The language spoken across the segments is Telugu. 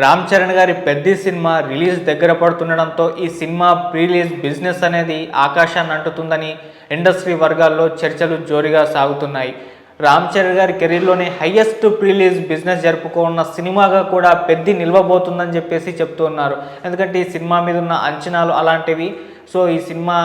రామ్ చరణ్ గారి పెద్ద సినిమా రిలీజ్ దగ్గర పడుతుండడంతో ఈ సినిమా ప్రీలీజ్ బిజినెస్ అనేది ఆకాశాన్ని అంటుతుందని ఇండస్ట్రీ వర్గాల్లో చర్చలు జోరుగా సాగుతున్నాయి. రామ్ చరణ్ గారి కెరీర్లోనే హయ్యెస్ట్ ప్రీలీజ్ బిజినెస్ జరుపుకున్న సినిమాగా కూడా పెద్ద నిలవబోతుందని చెప్పేసి చెప్తూ ఉన్నారు. ఎందుకంటే ఈ సినిమా మీద ఉన్న అంచనాలు అలాంటివి. సో ఈ సినిమా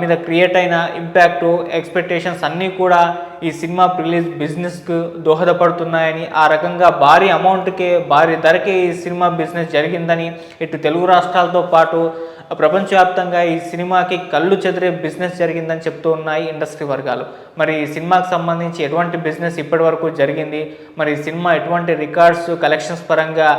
మీద క్రియేట్ అయిన ఇంపాక్ట్ ఎక్స్పెక్టేషన్స్ అన్నీ కూడా ఈ సినిమా రిలీజ్ బిజినెస్కు దోహదపడుతున్నాయని ఆ రకంగా భారీ అమౌంట్కే భారీ ధరకే ఈ సినిమా బిజినెస్ జరిగిందని ఇటు తెలుగు రాష్ట్రాలతో పాటు ప్రపంచవ్యాప్తంగా ఈ సినిమాకి కళ్ళు చెదిరే బిజినెస్ జరిగిందని చెప్తూ ఉన్నాయి ఇండస్ట్రీ వర్గాలు. మరి ఈ సినిమాకి సంబంధించి ఎటువంటి బిజినెస్ ఇప్పటి వరకు జరిగింది? మరి ఈ సినిమా ఎటువంటి రికార్డ్స్ కలెక్షన్స్ పరంగా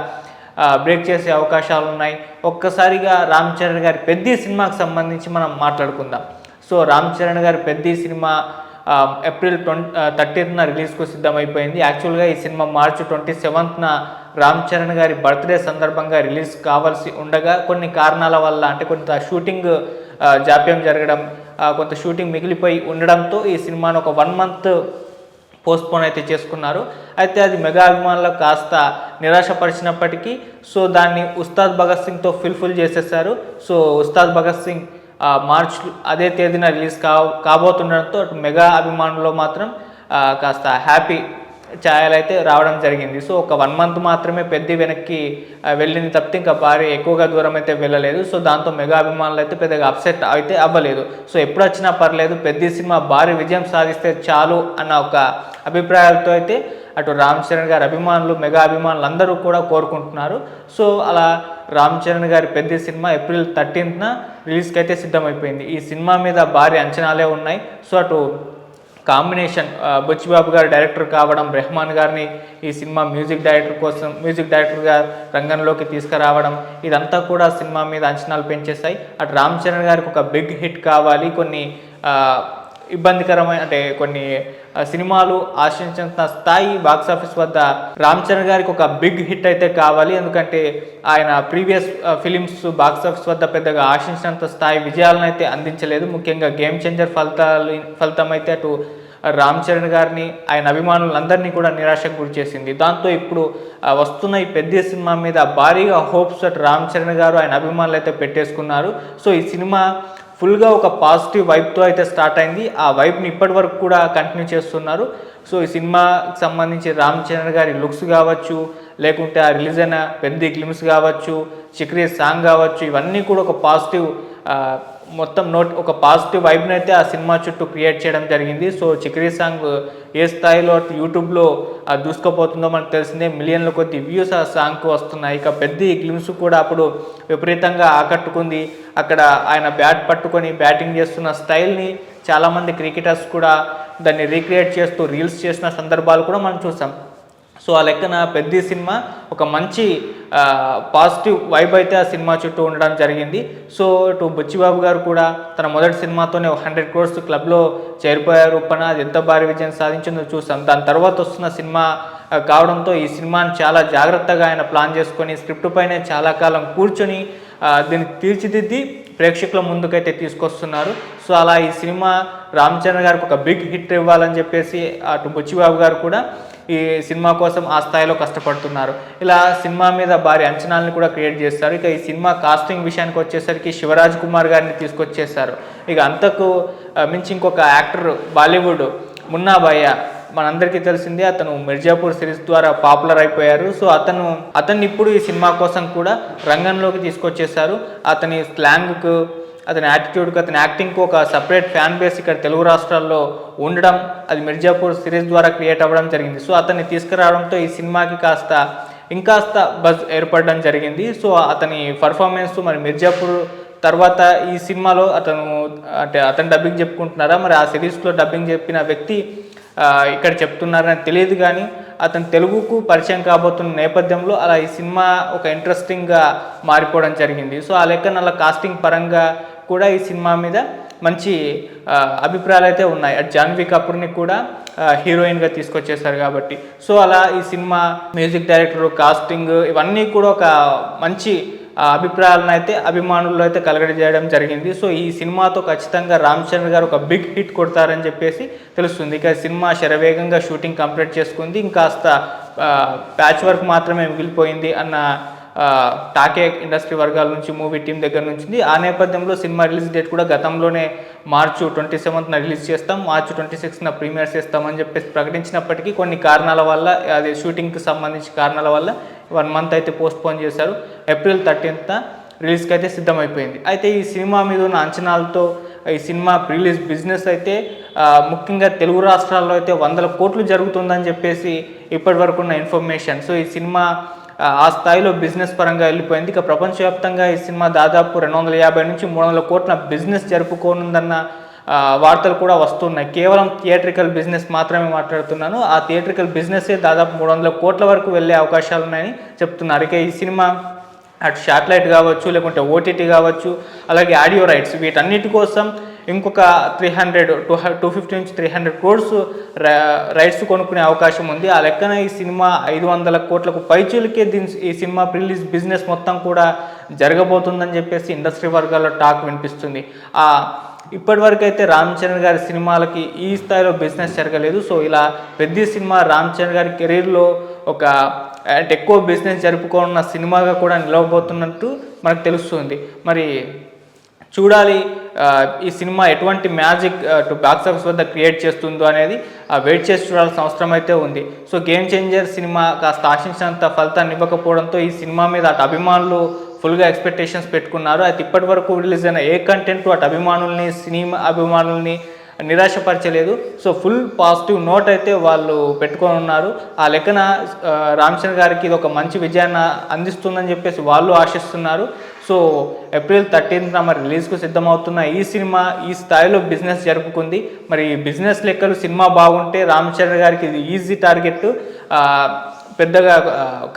బ్రేక్ చేసే అవకాశాలు ఉన్నాయి? ఒక్కసారిగా రామ్ చరణ్ గారి పెద్ద సినిమాకి సంబంధించి మనం మాట్లాడుకుందాం. సో రామ్ చరణ్ గారి పెద్ద సినిమా ఏప్రిల్ ట్వంటీ థర్టీత్న రిలీజ్కు సిద్ధమైపోయింది. యాక్చువల్గా ఈ సినిమా మార్చి ట్వంటీ సెవెంత్న రామ్ చరణ్ గారి బర్త్డే సందర్భంగా రిలీజ్ కావాల్సి ఉండగా కొన్ని కారణాల వల్ల అంటే కొంత షూటింగ్ జాప్యం జరగడం కొంత షూటింగ్ మిగిలిపోయి ఉండడంతో ఈ సినిమాను ఒక వన్ మంత్ పోస్ట్పోన్ అయితే చేసుకున్నారు. అయితే అది మెగా అభిమానులకు కాస్త నిరాశపరిచినప్పటికీ సో దాన్ని ఉస్తాద్ భగత్ సింగ్తో ఫుల్ఫిల్ చేసేసారు. సో ఉస్తాద్ భగత్ సింగ్ మార్చ్ అదే తేదీన రిలీజ్ కా కాబోతుండడంతో అటు మెగా అభిమానుల్లో మాత్రం కాస్త హ్యాపీ ఛాయలు అయితే రావడం జరిగింది. సో ఒక వన్ మంత్ మాత్రమే పెద్ద వెనక్కి వెళ్ళింది తప్పితే ఇంకా భారీ ఎక్కువగా దూరం అయితే వెళ్ళలేదు. సో దాంతో మెగా అభిమానులు అయితే పెద్దగా అప్సెట్ అయితే అవ్వలేదు. సో ఎప్పుడు వచ్చినా పర్లేదు పెద్ద సినిమా భారీ విజయం సాధిస్తే చాలు అన్న ఒక అభిప్రాయాలతో అయితే అటు రామ్ చరణ్ గారి అభిమానులు మెగా అభిమానులు అందరూ కూడా కోరుకుంటున్నారు. సో అలా రామ్ చరణ్ గారి పెద్ద సినిమా ఏప్రిల్ థర్టీన్త్న రిలీజ్కి అయితే సిద్ధమైపోయింది. ఈ సినిమా మీద భారీ అంచనాలే ఉన్నాయి. సో అటు కాంబినేషన్ బొచ్చిబాబు బుచ్చిబాబు గారు డైరెక్టర్ కావడం రెహమాన్ గారిని ఈ సినిమా మ్యూజిక్ డైరెక్టర్ కోసం మ్యూజిక్ డైరెక్టర్గా రంగంలోకి తీసుకురావడం ఇదంతా కూడా సినిమా మీద అంచనాలు పెంచేస్తాయి అటు రామ్ చరణ్ గారికి ఒక బిగ్ హిట్ కావాలి. కొన్ని ఇబ్బందికరమైన అంటే కొన్ని సినిమాలు ఆశించిన స్థాయి బాక్సాఫీస్ వద్ద రామ్ చరణ్ గారికి ఒక బిగ్ హిట్ అయితే కావాలి. ఎందుకంటే ఆయన ప్రీవియస్ ఫిలిమ్స్ బాక్సాఫీస్ వద్ద పెద్దగా ఆశించినంత స్థాయి విజయాలను అయితే అందించలేదు. ముఖ్యంగా గేమ్ చేంజర్ ఫలితాలు ఫలితం అయితే అటు రామ్ చరణ్ గారిని ఆయన అభిమానులందరినీ కూడా నిరాశకు గురి చేసింది. దాంతో ఇప్పుడు వస్తున్న ఈ పెద్ద సినిమా మీద భారీగా హోప్స్ అటు రామ్ చరణ్ గారు ఆయన అభిమానులు అయితే పెట్టేసుకున్నారు. సో ఈ సినిమా ఫుల్గా ఒక పాజిటివ్ వైబ్తో అయితే స్టార్ట్ అయింది. ఆ వైబ్ని ఇప్పటి వరకు కూడా కంటిన్యూ చేస్తున్నారు. సో ఈ సినిమాకి సంబంధించి రామ్ చరణ్ గారి లుక్స్ కావచ్చు లేకుంటే ఆ రిలీజ్ అయిన పెద్ద గ్లిమ్స్ కావచ్చు చిక్రీ సాంగ్ కావచ్చు ఇవన్నీ కూడా ఒక పాజిటివ్ మొత్తం నోట్ ఒక పాజిటివ్ వైబ్ని అయితే ఆ సినిమా చుట్టూ క్రియేట్ చేయడం జరిగింది. సో చిక్రీ సాంగ్ ఏ స్థాయిలో యూట్యూబ్లో దూసుకుపోతుందో మనకు తెలిసిందే. మిలియన్ల కొద్ది వ్యూస్ ఆ సాంగ్కు వస్తున్నాయి. ఇక పెద్ద గ్లిమ్స్ కూడా అప్పుడు విపరీతంగా ఆకట్టుకుంది. అక్కడ ఆయన బ్యాట్ పట్టుకొని బ్యాటింగ్ చేస్తున్న స్టైల్ని చాలామంది క్రికెటర్స్ కూడా దాన్ని రీక్రియేట్ చేస్తూ రీల్స్ చేసిన సందర్భాలు కూడా మనం చూసాం. సో ఆ లెక్కన పెద్ద సినిమా ఒక మంచి పాజిటివ్ వైబ్ అయితే ఆ సినిమా చుట్టూ ఉండడం జరిగింది. సో ఇటు బుచ్చిబాబు గారు కూడా తన మొదటి సినిమాతోనే హండ్రెడ్ క్రోర్స్ క్లబ్లో చేరిపోయారు. పన అది ఎంత భారీ విజయం సాధించిందో చూసాం. దాని తర్వాత వస్తున్న సినిమా కావడంతో ఈ సినిమాని చాలా జాగ్రత్తగా ఆయన ప్లాన్ చేసుకొని స్క్రిప్ట్ పైనే చాలా కాలం కూర్చొని దీన్ని తీర్చిదిద్ది ప్రేక్షకుల ముందుకైతే తీసుకొస్తున్నారు. సో అలా ఈ సినిమా రామ్ చరణ్ గారికి ఒక బిగ్ హిట్ ఇవ్వాలని చెప్పేసి అటు బుచ్చిబాబు గారు కూడా ఈ సినిమా కోసం ఆ స్థాయిలో కష్టపడుతున్నారు. ఇలా సినిమా మీద భారీ అంచనాలను కూడా క్రియేట్ చేస్తారు. ఇక ఈ సినిమా కాస్టింగ్ విషయానికి వచ్చేసరికి శివరాజ్ కుమార్ గారిని తీసుకొచ్చేసారు ఇక అంతకు మించి ఇంకొక యాక్టర్ బాలీవుడ్ మున్నాభయ్య మనందరికీ తెలిసిందే అతను మిర్జాపూర్ సిరీస్ ద్వారా పాపులర్ అయిపోయారు. సో అతను అతన్ని ఇప్పుడు ఈ సినిమా కోసం కూడా రంగంలోకి తీసుకొచ్చేసారు అతని స్లాంగ్కు అతని యాటిట్యూడ్కి అతని యాక్టింగ్కి ఒక సపరేట్ ఫ్యాన్ బేస్ ఇక్కడ తెలుగు రాష్ట్రాల్లో ఉండడం అది మిర్జాపూర్ సిరీస్ ద్వారా క్రియేట్ అవ్వడం జరిగింది. సో అతన్ని తీసుకురావడంతో ఈ సినిమాకి కాస్త ఇంకాస్త బజ్ ఏర్పడడం జరిగింది. సో అతని పర్ఫార్మెన్స్ మరి మిర్జాపూర్ తర్వాత ఈ సినిమాలో అతను అంటే అతను డబ్బింగ్ చెప్పుకుంటున్నారా? మరి ఆ సిరీస్లో డబ్బింగ్ చెప్పిన వ్యక్తి ఇక్కడ చెప్తున్నారని తెలియదు కానీ అతను తెలుగుకు పరిచయం కాబోతున్న నేపథ్యంలో అలా ఈ సినిమా ఒక ఇంట్రెస్టింగ్గా మారిపోవడం జరిగింది. సో ఆ లెక్కన అలా కాస్టింగ్ పరంగా కూడా ఈ సినిమా మీద మంచి అభిప్రాయాలు అయితే ఉన్నాయి. అటు జాన్వీ కపూర్ని కూడా హీరోయిన్గా తీసుకొచ్చేసారు కాబట్టి. సో అలా ఈ సినిమా మ్యూజిక్ డైరెక్టర్ కాస్టింగ్ ఇవన్నీ కూడా ఒక మంచి అభిప్రాయాలను అయితే అభిమానుల్లో అయితే కలగజేయడం జరిగింది. సో ఈ సినిమాతో ఖచ్చితంగా రామ్ చరణ్ గారు ఒక బిగ్ హిట్ కొడతారని చెప్పేసి తెలుస్తుంది. ఇక సినిమా శరవేగంగా షూటింగ్ కంప్లీట్ చేసుకుంది. ఇంకాస్త ప్యాచ్ వర్క్ మాత్రమే మిగిలిపోయింది అన్న టాకే ఇండస్ట్రీ వర్గాల నుంచి మూవీ టీం దగ్గర నుంచి ఉంది. ఆ నేపథ్యంలో సినిమా రిలీజ్ డేట్ కూడా గతంలోనే మార్చు ట్వంటీ సెవెంత్న రిలీజ్ చేస్తాం మార్చి ట్వంటీ సిక్స్న ప్రీమియర్ చేస్తామని చెప్పేసి ప్రకటించినప్పటికీ కొన్ని కారణాల వల్ల అది షూటింగ్కి సంబంధించిన కారణాల వల్ల వన్ మంత్ అయితే పోస్ట్పోన్ చేశారు. ఏప్రిల్ థర్టీన్త్న రిలీజ్కి అయితే సిద్ధమైపోయింది. అయితే ఈ సినిమా మీద ఉన్న అంచనాలతో ఈ సినిమా రిలీజ్ బిజినెస్ అయితే ముఖ్యంగా తెలుగు రాష్ట్రాల్లో అయితే వందల కోట్లు జరుగుతుందని చెప్పేసి ఇప్పటి వరకు ఉన్న ఇన్ఫర్మేషన్. సో ఈ సినిమా ఆ, స్థాయిలో బిజినెస్ పరంగా వెళ్ళిపోయింది. ఇక ప్రపంచవ్యాప్తంగా ఈ సినిమా దాదాపు రెండు వందల యాభై నుంచి మూడు వందల కోట్ల బిజినెస్ జరుపుకోనుందన్న వార్తలు కూడా వస్తున్నాయి. కేవలం థియేట్రికల్ బిజినెస్ మాత్రమే మాట్లాడుతున్నాను. ఆ థియేట్రికల్ బిజినెస్సే దాదాపు మూడు వందల కోట్ల వరకు వెళ్ళే అవకాశాలు ఉన్నాయని చెప్తున్నారు. ఇక ఈ సినిమా అటు శాటిలైట్ కావచ్చు లేకుంటే ఓటీటీ కావచ్చు అలాగే ఆడియో రైట్స్ వీటన్నిటి కోసం ఇంకొక three hundred to two fifty నుంచి త్రీ హండ్రెడ్ క్రోడ్స్ రైట్స్ కొనుక్కునే అవకాశం ఉంది. ఆ లెక్కన ఈ సినిమా ఐదు వందల కోట్లకు పైచీలకే దీని ఈ సినిమా రిలీజ్ బిజినెస్ మొత్తం కూడా జరగబోతుందని చెప్పేసి ఇండస్ట్రీ వర్గాల్లో టాక్ వినిపిస్తుంది. ఆ ఇప్పటివరకు అయితే రామ్ చరణ్ గారి సినిమాలకి ఈ స్థాయిలో బిజినెస్ జరగలేదు. సో ఇలా పెద్ద సినిమా రామ్ చరణ్ గారి కెరీర్లో ఒక అంటే ఎక్కువ బిజినెస్ జరుపుకున్న సినిమాగా కూడా నిలవబోతున్నట్టు మనకు తెలుస్తుంది. మరి చూడాలి ఈ సినిమా ఎటువంటి మ్యాజిక్ టు బాక్స్ ఆఫీస్ వద్ద క్రియేట్ చేస్తుందో అనేది వెయిట్ చేసి చూడాల్సిన అవసరం అయితే ఉంది. సో గేమ్ చేంజర్ సినిమా కాస్త ఆశించినంత ఫలితాన్ని ఇవ్వకపోవడంతో ఈ సినిమా మీద అటు అభిమానులు ఫుల్గా ఎక్స్పెక్టేషన్స్ పెట్టుకున్నారు. అయితే ఇప్పటి వరకు రిలీజ్ అయిన ఏ కంటెంట్ అటు అభిమానుల్ని సినిమా అభిమానుల్ని నిరాశపరచలేదు. సో ఫుల్ పాజిటివ్ నోట్ అయితే వాళ్ళు పెట్టుకొని ఉన్నారు. ఆ లెక్కన రామచంద్ర గారికి ఇది ఒక మంచి విజయాన్ని అందిస్తుందని చెప్పేసి వాళ్ళు ఆశిస్తున్నారు. సో ఏప్రిల్ థర్టీన్త్న మరి రిలీజ్కు సిద్ధమవుతున్న ఈ సినిమా ఈ స్థాయిలో బిజినెస్ జరుపుకుంది. మరి బిజినెస్ లెక్కలు సినిమా బాగుంటే రామచంద్ర గారికి ఇది ఈజీ టార్గెట్ పెద్దగా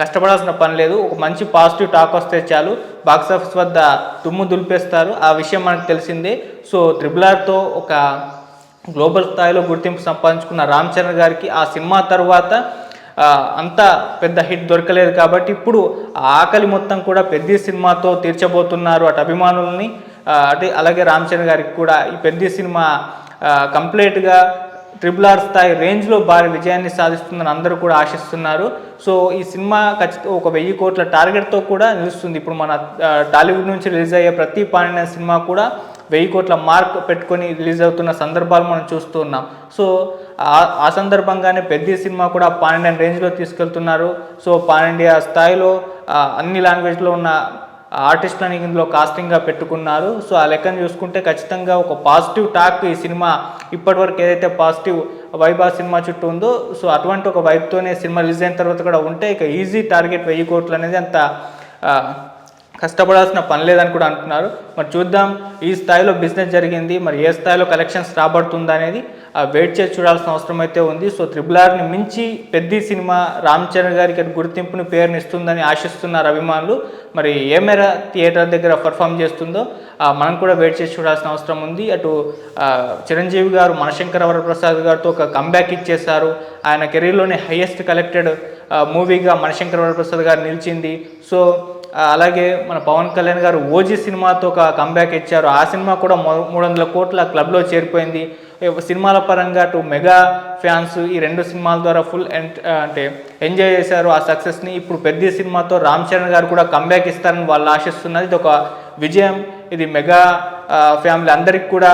కష్టపడాల్సిన పని లేదు. ఒక మంచి పాజిటివ్ టాక్ వస్తే చాలు. బాక్స్ ఆఫీస్ వద్ద దుమ్ము దులిపేస్తారు. ఆ విషయం మనకు తెలిసిందే. సో త్రిబుల్ ఆర్తో ఒక గ్లోబల్ స్థాయిలో గుర్తింపు సంపాదించుకున్న రామ్ చరణ్ గారికి ఆ సినిమా తర్వాత అంత పెద్ద హిట్ దొరకలేదు కాబట్టి ఇప్పుడు ఆ ఆకలి మొత్తం కూడా పెద్ద సినిమాతో తీర్చబోతున్నారు అటు అభిమానుల్ని ఆ, అంటే అలాగే రామ్ చరణ్ గారికి కూడా. ఈ పెద్ద సినిమా కంప్లీట్గా ట్రిపుల్ ఆర్ స్థాయి రేంజ్లో భారీ విజయాన్ని సాధిస్తుందని అందరూ కూడా ఆశిస్తున్నారు. సో ఈ సినిమా ఖచ్చితంగా ఒక వెయ్యి కోట్ల టార్గెట్తో కూడా నిలుస్తుంది. ఇప్పుడు మన టాలీవుడ్ నుంచి రిలీజ్ అయ్యే ప్రతి పాడిన సినిమా కూడా వెయ్యి కోట్ల మార్క్ పెట్టుకొని రిలీజ్ అవుతున్న సందర్భాలు మనం చూస్తూ ఉన్నాం. సో ఆ- సందర్భంగానే పెద్ద సినిమా కూడా పాన్ ఇండియన్ రేంజ్లో తీసుకెళ్తున్నారు. సో పాన్ ఇండియా స్థాయిలో అన్ని లాంగ్వేజ్లో ఉన్న ఆర్టిస్ట్లని ఇందులో కాస్టింగ్గా పెట్టుకున్నారు. సో ఆ లెక్కను చూసుకుంటే ఖచ్చితంగా ఒక పాజిటివ్ టాక్ ఈ సినిమా ఇప్పటివరకు ఏదైతే పాజిటివ్ వైబ్ ఆ సినిమా చుట్టూ ఉందో సో అటువంటి ఒక వైబ్తోనే సినిమా రిలీజ్ అయిన తర్వాత కూడా ఉంటే ఇక ఈజీ టార్గెట్ వెయ్యి కోట్లు అనేది అంత కష్టపడాల్సిన పని లేదని కూడా అంటున్నారు. మరి చూద్దాం ఈ స్థాయిలో బిజినెస్ జరిగింది మరి ఏ స్థాయిలో కలెక్షన్స్ రాబడుతుంది అనేది వెయిట్ చేసి చూడాల్సిన అవసరం అయితే ఉంది. సో త్రిబుల్ ఆర్ని మించి పెద్ద సినిమా రామ్ చరణ్ గారికి గుర్తింపుని పేరుని ఇస్తుందని ఆశిస్తున్నారు అభిమానులు. మరి ఏ మేర థియేటర్ దగ్గర పర్ఫామ్ చేస్తుందో మనం కూడా వెయిట్ చేసి చూడాల్సిన అవసరం ఉంది. అటు చిరంజీవి గారు మనశంకర వరప్రసాద్ గారితో ఒక కంబ్యాక్ ఇచ్చేశారు. ఆయన కెరీర్లోనే హైయెస్ట్ కలెక్టెడ్ మూవీగా మనశంకర వరప్రసాద్ గారు నిలిచింది. సో అలాగే మన పవన్ కళ్యాణ్ గారు ఓజీ సినిమాతో ఒక కంబ్యాక్ ఇచ్చారు. ఆ సినిమా కూడా మూడు వందల కోట్ల క్లబ్లో చేరిపోయింది. సినిమాల పరంగా టు మెగా ఫ్యాన్స్ ఈ రెండు సినిమాల ద్వారా ఫుల్ ఎన్ అంటే ఎంజాయ్ చేశారు. ఆ సక్సెస్ని ఇప్పుడు పెద్ద సినిమాతో రామ్ చరణ్ గారు కూడా కంబ్యాక్ ఇస్తారని వాళ్ళు ఆశిస్తున్నది. ఇది ఒక విజయం. ఇది మెగా ఫ్యామిలీ అందరికి కూడా